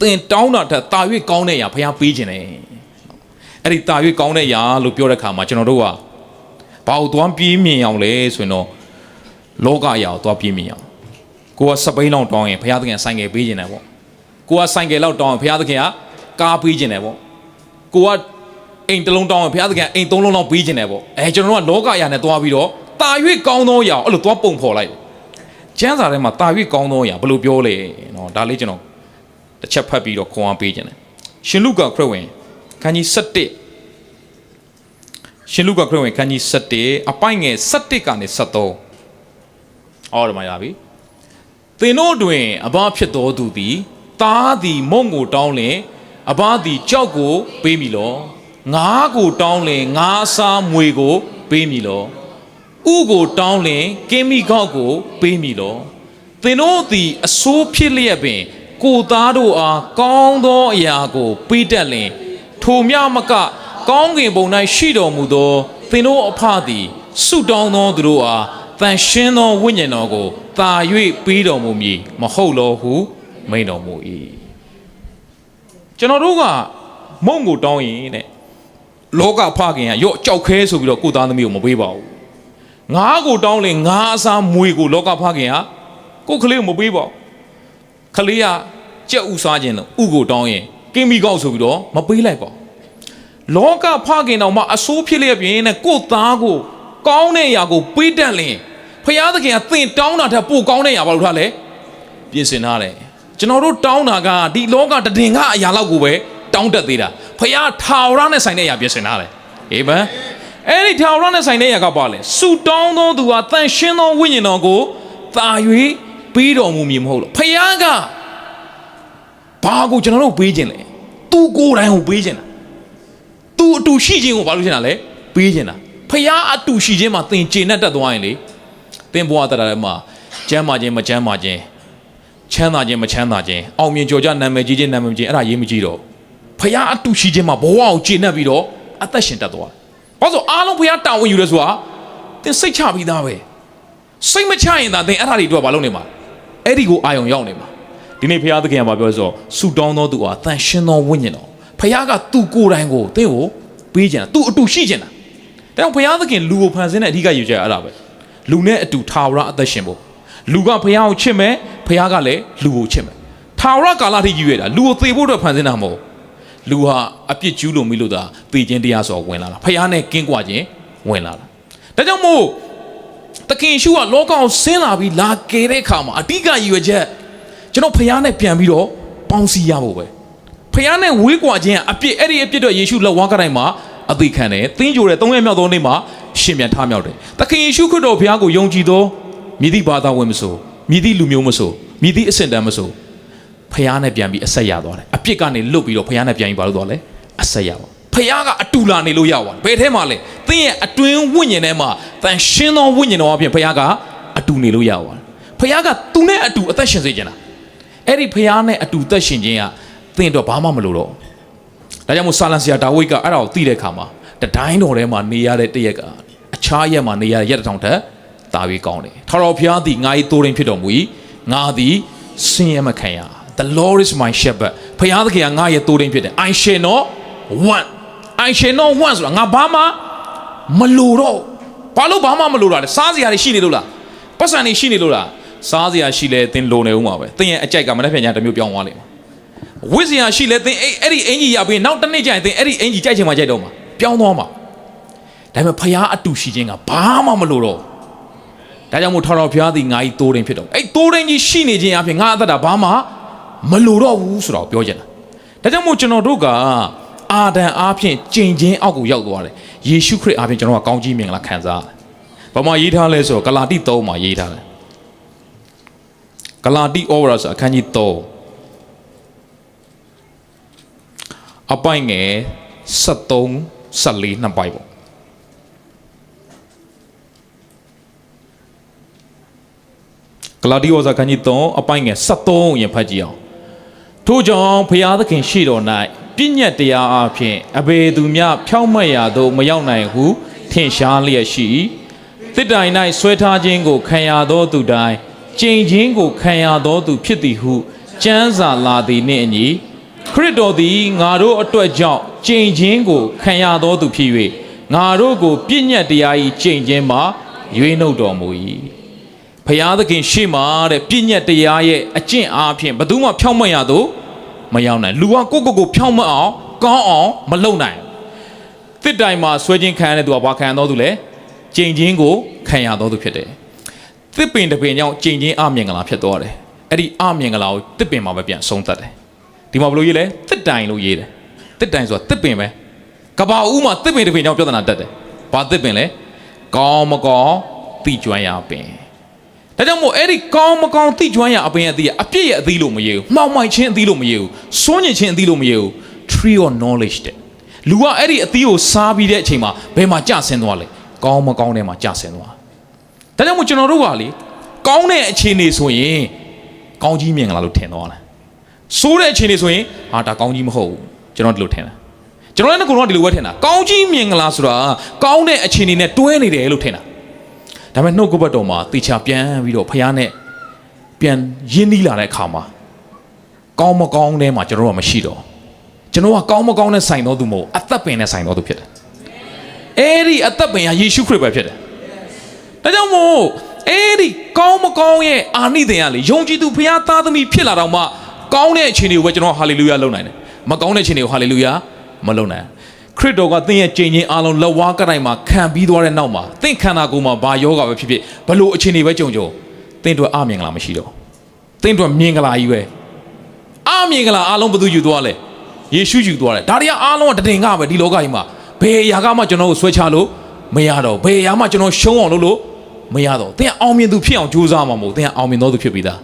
သင်တောင်းတာထက်တာ၍ကောင်းတဲ့အရာဘုရားပေးခြင်းတယ်အဲ့ဒီတာ၍ကောင်းတဲ့အရာလို့ပြောတဲ့အခါမှာကျွန်တော်တို့ကဘာလို့သွားပြေးမြင်အောင်လဲဆိုရင်တော့လောကအရာကိုသွားပြေးမြင်အောင်ကိုကစပိန်လောက်တောင်းရင်ဘုရားသခင်ဆိုင်ငယ်ပေးခြင်းတယ်ပေါ့ကိုကဆိုင်ငယ်လောက်တောင်းရင်ဘုရားသခင်ကကားပေးခြင်းတယ်ပေါ့ကိုကအိမ်တစ်လုံးတောင်းရင်ဘုရားသခင်အိမ်သုံးလုံးလောက်ပေးခြင်းတယ်ပေါ့အဲကျွန်တော်တို့ကလောကအရာနဲ့သွားပြီးတော့တာ၍ကောင်းသောအရာကိုအဲ့လိုသွားပုံဖော်လိုက်ကျမ်းစာထဲမှာတာ၍ကောင်းသောအရာဘယ်လိုပြောလဲနော်ဒါလေးကျွန်တော် တစ်ချက်ဖတ်ပြီးတော့ခွန်အားပေးခြင်းတယ်ရှင်လုကာခရစ်ဝင်ခန်းကြီး7ရှင်လုကာခရစ်ဝင်ခန်းကြီး7အပိုင်ငယ်7ကနေ73အော်ဒီမှာရပြီသင်တို့တွင်အဘဖြစ်တော်သူသည်တားသည်မုံကိုတောင်းလင်အဘသည်ကြောက်ကိုပေးမိလောငါးကိုတောင်းလင်ငါးအစားမွေကို ပေးမိလောဥကိုတောင်းလင်ကင်းမိကောက်ကို ပေးမိလောသင်တို့သည်အဆိုးဖြစ်လျက်ပင် ကိုသားတို့အားကောင်းသောအရာကိုပေးတတ်လင်ထိုမြမက ကောင်းကင်ဘုံ၌ရှိတော်မူသောသင်တို့အဖသည်ဆုတောင်းသောသူတို့အားတန်ရှင်းသောဝိညာဉ်တော်ကိုတာ၍ပေးတော်မူမည်မဟုတ်လောဟုမိန်တော်မူ၏ကျွန်တော်တို့ကမုံကိုတောင်းရင်တဲ့လောကဖခင်ကရော့ကြောက်ခဲဆိုပြီးတော့ကိုသားသမီးကိုမပေးပါဘူးငါးကိုတောင်းရင်ငါးအစားမွေကိုလောကဖခင်ကကိုယ်ကလေးကိုမပေးပါဘူးခလေးက ကြက်ဥစားခြင်းလို့ဥကိုတောင်းရင်ကင်းမီကောက်ဆိုပြီးတော့မပေးလိုက်ပါဘူးလောကဖခင်တော်မှာအဆိုးဖြစ်လျက်ပြင်နဲ့ကိုယ့်သားကိုကောင်းတဲ့အရာကိုပေးတတ်လင်ဖခင်သခင်ကသင်တောင်းတာထက်ပိုကောင်းတဲ့အရာဘာလို့ထားလဲပြင်ဆင်ထားတယ်ကျွန်တော်တို့တောင်းတာကဒီလောကတည်င်ကအရာလောက်ကိုပဲတောင်းတတ်သေးတာဖခင်ထာဝရနဲ့ဆိုင်တဲ့အရာပြင်ဆင်ထားတယ်အာမင်အဲ့ဒီထာဝရနဲ့ဆိုင်တဲ့အရာကပါလဲဆူတောင်းသောသူဟာတန်ရှင်းသောဝိညာဉ်တော်ကိုသာ၍ပေးတော်မူမည်မဟုတ်လို့ဖခင်က ဘာကိုကျွန်တော်တို့ပေးခြင်းလဲသူကိုယ်တိုင်ကိုပေးခြင်းတာသူအတူရှိခြင်းကိုဘာလို့ရှင်းတာလဲပေးခြင်းတာဖះအတူရှိခြင်းမှာသင်ကျေနပ်တတ်သွားရင်လေသင်ဘဝတရထဲမှာကျမ်းမာခြင်းမကျမ်းမာခြင်းချမ်းသာခြင်းမချမ်းသာခြင်းအောင်မြင်ကြော်ကြနာမည်ကြီးခြင်းနာမည်ကြီးအဲ့ဒါရေးမကြည့်တော့ဖះအတူရှိခြင်းမှာဘဝကိုကျေနပ်ပြီးတော့အသက်ရှင်တတ်သွားဘာလို့အားလုံးဖះတာဝန်ယူရဲဆိုတာသင်စိတ်ချပြီးသားပဲစိတ်မချရင်သာသင်အဲ့ဒါတွေအတွက်ဘာလုပ်နေမှာအဲ့ဒီကိုအာယုံရောက်နေမှာ ဒီနေ့ဖះသခင်ကဘာပြောလဲဆိုတော့ဆူတောင်းသောသူဟာတန်ရှင်းသောဝိညာဉ်တော်ဖះကသူကိုယ်တိုင်ကိုသင်ကိုပေးကြတာသူအတူရှိကြတာဒါကြောင့်ဖះသခင်လူကိုဖန်ဆင်းတဲ့အဓိကယူချက်အဲ့ဒါပဲလူနဲ့အတူထာဝရအသက်ရှင်ဖို့လူကဖះကိုချစ်မယ်ဖះကလည်းလူကိုချစ်မယ်ထာဝရကာလထိယူရတာလူကိုသေဖို့အတွက်ဖန်ဆင်းတာမဟုတ်လူဟာအပြစ်ကျူးလို့မိလို့သာသေခြင်းတရားဆိုဝင်လာတာဖះနဲ့ကင်းကွာခြင်းဝင်လာတာဒါကြောင့်မို့တခင်ရှုကလောကကိုဆင်းလာပြီးလာကယ်တဲ့အခါမှာအဓိကရည်ရွယ်ချက် ကျွန်တော်ဖះနဲ့ပြန်ပြီးတော့ပေါင်းစည်းရဖို့ပဲဖះနဲ့ဝေးကွာခြင်းကအပြစ်အဲ့ဒီအပြစ်တော့ယေရှုလက်ဝါးကတိုင်းမှာအသေးခံတယ်သင်ကြိုတဲ့၃ရက်မြောက်သောနေ့မှာရှင်ပြန်ထမြောက်တယ်တခင်ယေရှုခရစ်တော်ဘုရားကိုယုံကြည်သောမြည်သည့်ဘာသာဝင်မဆိုမြည်သည့်လူမျိုးမဆိုမြည်သည့်အဆင့်တန်းမဆိုဖះနဲ့ပြန်ပြီးအဆက်ရသွားတယ်အပြစ်ကနေလွတ်ပြီးတော့ဖះနဲ့ပြန်ပြီးဘာလို့သွားလဲအဆက်ရပါဖះကအတူလာနေလို့ရပါတယ်ဘယ်ထဲမှာလဲသင်ရဲ့အတွင်းဝိညာဉ်ထဲမှာတန်ရှင်းသောဝိညာဉ်တော်အပြင်ဖះကအတူနေလို့ရပါတယ်ဖះကသူနဲ့အတူအသက်ရှင်စေချင်တာ အဲ့ဒီဖះနဲ့အတူသက်ရှင်ခြင်းကသင်တော့ဘာမှမလို့တော့ဒါကြောင့်မို့ဆာလန်ဆရာဒါဝိဒ်ကအဲ့ဒါကိုသိတဲ့အခါမှာတတိုင်းတော်ထဲမှာနေရတဲ့တရက်ကအခြားရက်မှာနေရတဲ့ရက်တစ်ထောင်ထက်တာပြီးကောင်းတယ်ထာတော်ဖះသည်ငါ၏တိုးရင်ဖြစ်တော်မူ၏ငါသည်ဆင်းရဲမခံရ The Lord is my shepherd ဖះသခင်ကငါရဲ့တိုးရင်ဖြစ်တယ် I shall not want I shall not want ဆိုတာငါဘာမှမလိုတော့ဘာလို့ဘာမှမလိုတာလဲစားစရာတွေရှိနေလို့လားပတ်စံတွေရှိနေလို့လား စားစရာရှိလဲသင်လိုနေဦးမှာပဲသင်ရဲ့အကြိုက်ကမနေ့ပြန်ညာတစ်မျိုးပြောင်းသွားလိမ့်မယ်ဝိဇ္ဇာရှိလဲသင်အဲ့အဲ့ဒီအင်ကြီးရပြီးနောက်တစ်နေ့ကျရင်သင်အဲ့ဒီအင်ကြီးကြိုက်ချင်မှကြိုက်တော့မှာပြောင်းသွားမှာဒါပေမဲ့ဖျားအတူရှိခြင်းကဘာမှမလိုတော့ဒါကြောင့်မို့ထော်တော်ဖျားသည်ငါဤတိုးရင်ဖြစ်တော့အဲ့တိုးရင်ကြီးရှိနေခြင်းအပြင်ငါအသက်တာဘာမှမလိုတော့ဘူးဆိုတော့ပြောချင်တာဒါကြောင့်မို့ကျွန်တော်တို့ကအာဒံအားဖြင့်ကြင်ချင်းအောက်ကိုရောက်သွားတယ်ယေရှုခရစ်အားဖြင့်ကျွန်တော်ကကောင်းကြီးမင်္ဂလာခံစားရတယ်ဘာမှရေးထားလဲဆိုတော့ဂလာတိ3မှာရေးထားတယ် ဂလာတိဩဝါဒဆိုအခန်းကြီး3အပိုင်ငယ်73 74နှစ်ပိုက်ပေါ့ဂလာတိဩဇာခန်းကြီး3အပိုင်ငယ်73ရင်ဖတ်ကြည့်အောင်ထို့ကြောင့်ဖျားသခင်ရှိတော်၌ပြည့်ညတ်တရားအဖြစ်အဘေသူမြဖြောင့်မတ်ရာသို့မရောက်နိုင်ဟုထင်ရှားလျက်ရှိ၏တစ်တိုင်၌ဆွဲထားခြင်းကိုခံရသောသူတိုင်း ကြင်ချင်းကိုခံရသောသူဖြစ်သည်ဟုကျမ်းစာလာသည်နှင့်အညီခရစ်တော်သည်ငါတို့အတွက်ကြောင့်ကြင်ချင်းကိုခံရသောသူဖြစ်၍ငါတို့ကိုပြည့်ညတ်တရား၏ကြင်ချင်းမှာရွေးနှုတ်တော်မူ၏ဖျားသခင်ရှေ့မှာတဲ့ပြည့်ညတ်တရားရဲ့အကျင့်အားဖြင့်ဘယ်သူမှဖြောင့်မတ်ရတော့မရောက်နိုင်လူကကိုယ့်ကိုယ်ကိုဖြောင့်မတ်အောင်ကောင်းအောင်မလုပ်နိုင်တစ်တိုင်မှာဆွဲခြင်းခံရတဲ့သူကဘာခံရတော့သူလဲကြင်ချင်းကိုခံရတော့သူဖြစ်တယ် တစ်ပင်တစ်ပင်ကြောင့်ကြင်ချင်းအမြင်ကလာဖြစ်သွားတယ်အဲ့ဒီအမြင်ကလာကိုတစ်ပင်မှာပဲပြန်ဆုံးသက်တယ်ဒီမှာဘယ်လိုရေးလဲတစ်တိုင်လို့ရေးတယ်တစ်တိုင်ဆိုတာတစ်ပင်ပဲကဘာဦးမှာတစ်ပင်တစ်ပင်ကြောင့်ပြဿနာတက်တယ်ဘာတစ်ပင်လဲကောင်းမကောင်းသိကျွမ်းရပင်ဒါကြောင့်မို့အဲ့ဒီကောင်းမကောင်းသိကျွမ်းရအပင်ရဲ့အသီးကအပြည့်ရဲ့အသီးလို့မရေးဘူးမှောင်မိုက်ချင်းအသီးလို့မရေးဘူးစွန့်ညင်ချင်းအသီးလို့မရေးဘူး tree of knowledge တဲ့လူကအဲ့ဒီအသီးကိုစားပြီးတဲ့အချိန်မှာဘယ်မှာကျဆင်းသွားလဲကောင်းမကောင်းထဲမှာကျဆင်းသွား ဒါကြောင့်မို့ကျွန်တော်တို့ကလေကောင်းတဲ့အခြေအနေဆိုရင်ကောင်းကြီးမြင်လာလို့ထင်သွားတယ်ဆိုးတဲ့အခြေအနေဆိုရင်ဟာဒါကောင်းကြီးမဟုတ်ဘူးကျွန်တော်ဒီလိုထင်တာကျွန်တော်လည်းကိုယ်တော့ဒီလိုပဲထင်တာကောင်းကြီးမြင်ကလားဆိုတာကောင်းတဲ့အခြေအနေနဲ့တွဲနေတယ်လို့ထင်တာဒါပေမဲ့နှုတ်ကပတ်တော်မှာတေချာပြန်ပြီးတော့ဖះနဲ့ပြန်ရင်းနှီးလာတဲ့အခါမှာကောင်းမကောင်းတဲ့မှာကျွန်တော်တို့ကမရှိတော့ကျွန်တော်ကကောင်းမကောင်းတဲ့ဆိုင်တော်သူမဟုတ်အသက်ပင်နဲ့ဆိုင်တော်သူဖြစ်တယ်အဲ့ဒီအသက်ပင်ကယေရှုခရစ်ပဲဖြစ်တယ် ဒါကြောင့်မို့အဲ့ဒီကောင်းမကောင်းရဲ့အာနိသင်ကလေယုံကြည်သူဖះသားသမီးဖြစ်လာတော့မှကောင်းတဲ့အခြေအနေကိုပဲကျွန်တော်ဟာလေလုယာလုပ်နိုင်တယ်မကောင်းတဲ့အခြေအနေကိုဟာလေလုယာမလုပ်နိုင်ခရစ်တော်ကသင်ရဲ့ကြင်ချင်းအားလုံးလက်ဝါးကတိုင်းမှာခံပြီးသွားတဲ့နောက်မှာသင်ခန္ဓာကိုယ်မှာဘာယောဂပဲဖြစ်ဖြစ်ဘလို့အခြေအနေပဲကြုံကြုံသင်တို့အမြင်ကလာမရှိတော့သင်တို့မြင်ကလာကြီးပဲအမြင်ကလာအားလုံးဘသူယူသွားလဲယေရှုယူသွားတယ်ဒါတွေကအားလုံးကတည်ငါပဲဒီလောကကြီးမှာဘယ်အရာကမှကျွန်တော်ကိုဆွဲချလို့မရတော့ဘယ်အရာမှကျွန်တော်ရှုံးအောင်လုပ်လို့ မရတော့သင်ကအောင်မြင်သူဖြစ်အောင်ကြိုးစားမှာမဟုတ်သင်ကအောင်မြင်တော်သူဖြစ်ပြီးသား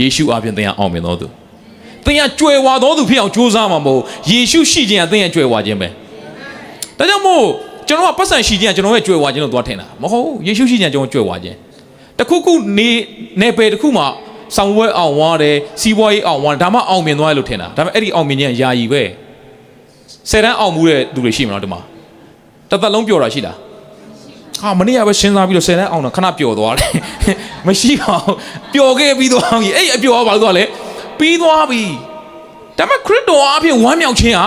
ယေရှုအပြင်သင်ကအောင်မြင်တော်သူသင်ကကြွယ်ဝသောသူဖြစ်အောင်ကြိုးစားမှာမဟုတ်ယေရှုရှိခြင်းကသင်ရဲ့ကြွယ်ဝခြင်းပဲဒါကြောင့်မို့ကျွန်တော်ကပတ်စံရှိခြင်းကကျွန်တော်ရဲ့ကြွယ်ဝခြင်းလို့သွားထင်တာမဟုတ်ယေရှုရှိခြင်းကကျွန်တော်ကြွယ်ဝခြင်းတခုခုနေနေပယ်တခုမှဆောင်းဝဲအောင်ဝါတယ်စီးပွားရေးအောင်ဝါတယ်ဒါမှအောင်မြင်သွားရလို့ထင်တာဒါပေမဲ့အဲ့ဒီအောင်မြင်ခြင်းကယာယီပဲဆယ်တန်းအောင်မှုတဲ့သူတွေရှိမလားဒီမှာတစ်သက်လုံးပျော်တာရှိလား ဟာမနေ့ကပဲစဉ်းစားပြီးတော့ဆယ်တန်းအောင်တာခဏပျော်သွားတယ်မရှိပါဘူးပျော်ခဲ့ပြီးသွားပြီအဲ့အပျော်ကဘာလို့သွားလဲပြီးသွားပြီဒါပေမဲ့ခရစ်တော်အပြင်ဝမ်းမြောက်ခြင်းဟာ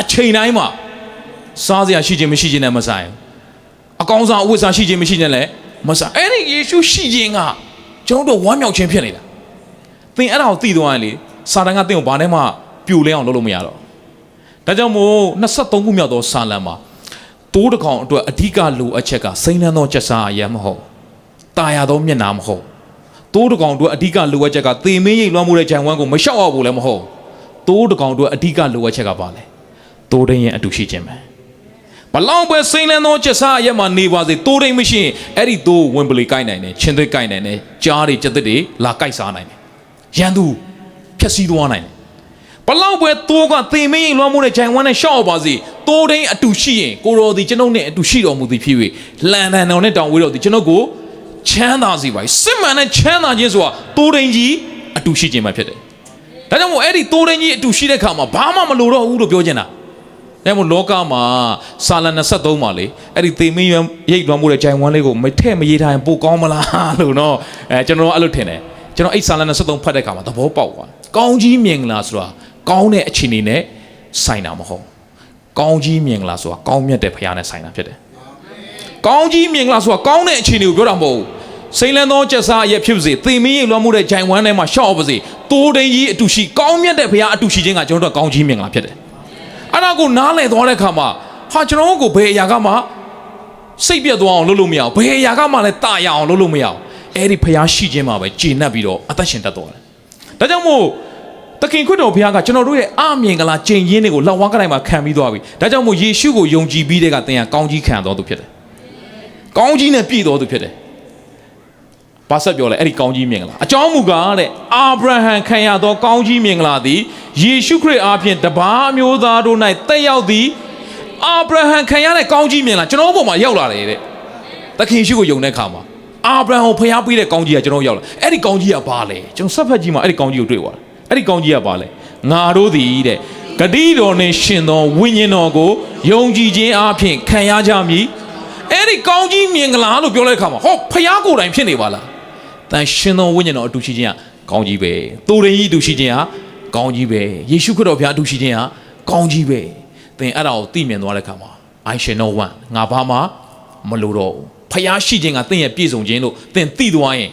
အချိန်တိုင်းမှာစားစရာရှိခြင်းမရှိခြင်းနဲ့မဆိုင်ဘူးအကောင်းစားအဝတ်စားရှိခြင်းမရှိခြင်းလည်းမဆိုင်အဲ့ဒီယေရှုရှိခြင်းကကျွန်တော်တို့ဝမ်းမြောက်ခြင်းဖြစ်နေတာသင်အဲ့ဒါကိုသိသွားရင်လေစာတန်ကသင်ကိုဘာနဲ့မှပြိုလဲအောင်လုပ်လို့မရတော့ဒါကြောင့်မို့23ခုမြောက်သောစာလံမှာ တိုးတစ်ကောင်အတွက်အဓိကလိုအပ်ချက်ကစိမ့်နှံသောချက်စားအရမဟုတ်တာယာသောမျက်နာမဟုတ်တိုးတစ်ကောင်အတွက်အဓိကလိုအပ်ချက်ကသေမင်းရိပ်လွှမ်းမှုတဲ့ဂျန်ဝမ်းကိုမလျှောက်အောင်ဘူးလည်းမဟုတ်တိုးတကောင်တို့အဓိကလိုအပ်ချက်ကပါလေတိုးတိန်ရဲ့အတူရှိခြင်းပဲဘလောက်ပဲစိမ့်လန်းသောချက်စားအရက်မှာနေပါစေတိုးတိန်မရှိရင်အဲ့ဒီတိုးဝင်ပလီကိုက်နိုင်တယ်ချင်းသွေးကိုက်နိုင်တယ်ကြားတွေကြက်သစ်တွေလာကိုက်စားနိုင်တယ်ရန်သူဖြက်စီးသွားနိုင်တယ် ဘလောက်ပဲတိုးကသေမင်းရင်လွှမ်းမိုးတဲ့ဂျိုင်ဝမ်းနဲ့ရှော့ပါစေတိုးတိန်အတူရှိရင်ကိုရောဒီကျွန်ုပ်နဲ့အတူရှိတော်မူသည်ဖြစ်၍လန်ဒန်တော်နဲ့တောင်ဝေးတော်ဒီကျွန်ုပ်ကိုချမ်းသာစေပါ၏စစ်မှန်တဲ့ချမ်းသာခြင်းဆိုတာတိုးတိန်ကြီးအတူရှိခြင်းပဲဖြစ်တယ်ဒါကြောင့်မို့အဲ့ဒီတိုးရင်းကြီးအတူရှိတဲ့ခါမှာဘာမှမလိုတော့ဘူးလို့ပြောချင်တာဒါကြောင့်မို့လောကမှာစာလ23မှာလေအဲ့ဒီသေမင်းရွံရိတ်လွှမ်းမှုတဲ့ဂျိုင်ဝမ်လေးကိုမထည့်မရေးထားရင်ပိုကောင်းမလားလို့နော်အဲကျွန်တော်အဲ့လိုထင်တယ်ကျွန်တော်အဲ့စာလ23ဖတ်တဲ့ခါမှာသဘောပေါက်သွားကောင်းကြီးမြင်လားဆိုတာ ကောင်းတဲ့အခြေအနေနဲ့ဆိုင်တာမဟုတ်ကောင်းကြီးမြင်လားဆိုတာကောင်းမြတ်တဲ့ဖခင်နဲ့ဆိုင်တာဖြစ်တယ်ကောင်းကြီးမြင်လားဆိုတာကောင်းတဲ့အခြေအနေကိုပြောတာမဟုတ်ဘူးစိမ့်လန်းသောကျက်စားအရက်ဖြစ်ပါစေသေမင်းရိပ်လွှမ်းမှုတဲ့ဂျိုင်ဝမ်းထဲမှာရှော့ပါစေတိုးတိန်ကြီးအတူရှိကောင်းမြတ်တဲ့ဘုရားအတူရှိခြင်းကကျွန်တော်တို့ကောင်းကြီးမြင်လာဖြစ်တယ်အဲ့ဒါကိုနားလည်သွားတဲ့အခါမှာဟာကျွန်တော်တို့ကိုဘယ်အရာကမှစိတ်ပြတ်သွားအောင်လုပ်လို့မရအောင်ဘယ်အရာကမှလည်းတာရအောင်လုပ်လို့မရအောင်အဲ့ဒီဘုရားရှိခြင်းမှာပဲကျေနပ်ပြီးတော့အသက်ရှင်တတ်သွားတယ်ဒါကြောင့်မို့ တခင်ခွတ်တော်ဘုရားကကျွန်တော်တို့ရဲ့အမြင်ကလာကျင့်ရင်းတွေကိုလောက်ဝါးကတိုင်းမှာခံပြီးသွားပြီဒါကြောင့်မို့ယေရှုကိုယုံကြည်ပြီးတဲ့ကသင်ကကောင်းကြီးခံတော်သူဖြစ်တယ်ကောင်းကြီးနဲ့ပြည့်တော်သူဖြစ်တယ်ဘာဆက်ပြောလဲအဲ့ဒီကောင်းကြီးမြင်္ဂလာအကြောင်းမူကားတဲ့အာဗြဟံခံရသောကောင်းကြီးမြင်္ဂလာသည်ယေရှုခရစ်အားဖြင့်တပါးအမျိုးသားတို့၌တက်ရောက်သည်အာဗြဟံခံရတဲ့ကောင်းကြီးမြင်္ဂလာကျွန်တော်တို့ဘုံမှာရောက်လာတယ်တဲ့သခင်ယေရှုကိုယုံတဲ့အခါမှာအာဗြဟံကိုဖျားပေးတဲ့ကောင်းကြီးကကျွန်တော်တို့ရောက်လာအဲ့ဒီကောင်းကြီးကဘာလဲကျွန်တော်ဆက်ဖက်ကြီးမှာအဲ့ဒီကောင်းကြီးကိုတွေ့သွားတယ် အဲ့ဒီကောင်းကြီးကဘာလဲငါတို့သည်တဲ့ဂတိတော်နှင့်ရှင်သောဝိညာဉ်တော်ကိုယုံကြည်ခြင်းအားဖြင့်ခံရကြမည်အဲ့ဒီကောင်းကြီးမြင်္ဂလာလို့ပြောတဲ့အခါမှာဟောဖျားကိုယ်တိုင်ဖြစ်နေပါလားတန်ရှင်သောဝိညာဉ်တော်အတူရှိခြင်းကကောင်းကြီးပဲ။သူရင်ကြီးအတူရှိခြင်းကကောင်းကြီးပဲယေရှုခရစ်တော်ဘုရားအတူရှိခြင်းဟာကောင်းကြီးပဲသင်အဲ့ဒါကိုသိမြင်သွားတဲ့အခါမှာ I shall know one ငါဘာမှမလိုတော့ဘူးဖျားရှိခြင်းကသင်ရဲ့ပြည့်စုံခြင်းလို့သင်သိသွားရင်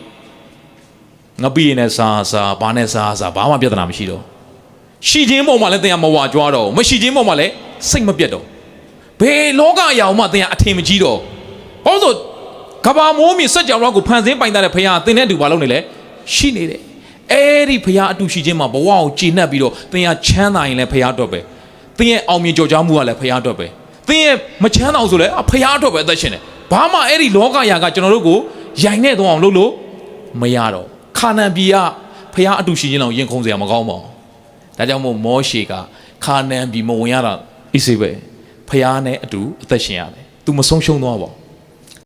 ငါပြီးရင်လည်းစားစားဘာနဲ့စားစားဘာမှပြဿနာမရှိတော့ရှိခြင်းပုံမှာလည်းသင်ကမဝါကြွားတော့ဘူးမရှိခြင်းပုံမှာလည်းစိတ်မပြတ်တော့ဘယ်လောကအရာမှသင်ကအထင်မကြီးတော့ဘာလို့ဆိုကဘာမိုးမြေစัจ java ကိုဖန်ဆင်းပိုင်တဲ့ဖခင်ကသင်နဲ့အတူဘာလုပ်နေလဲရှိနေတယ်အဲ့ဒီဖခင်အတူရှိခြင်းမှာဘဝကိုကြည်နှက်ပြီးတော့သင်ကချမ်းသာရင်လည်းဖခင်အတွက်ပဲသင်ရဲ့အောင်မြင်ကြော်ကြားမှုကလည်းဖခင်အတွက်ပဲသင်ရဲ့မချမ်းသာအောင်ဆိုလည်းဖခင်အတွက်ပဲအသက်ရှင်တယ်ဘာမှအဲ့ဒီလောကရာကကျွန်တော်တို့ကိုရိုင်နေတော့အောင်လုပ်လို့မရတော့ ခါနန်ပြည်ကဖခင်အတူရှိခြင်းအောင်ရင်ခုန်စရာမကောင်းပါဘူးဒါကြောင့်မို့မောရှေကခါနန်ပြည်မဝင်ရတာအစ်စေပဲဖခင်နဲ့အတူအသက်ရှင်ရတယ် तू မဆုံးရှုံးသွားပါဘူး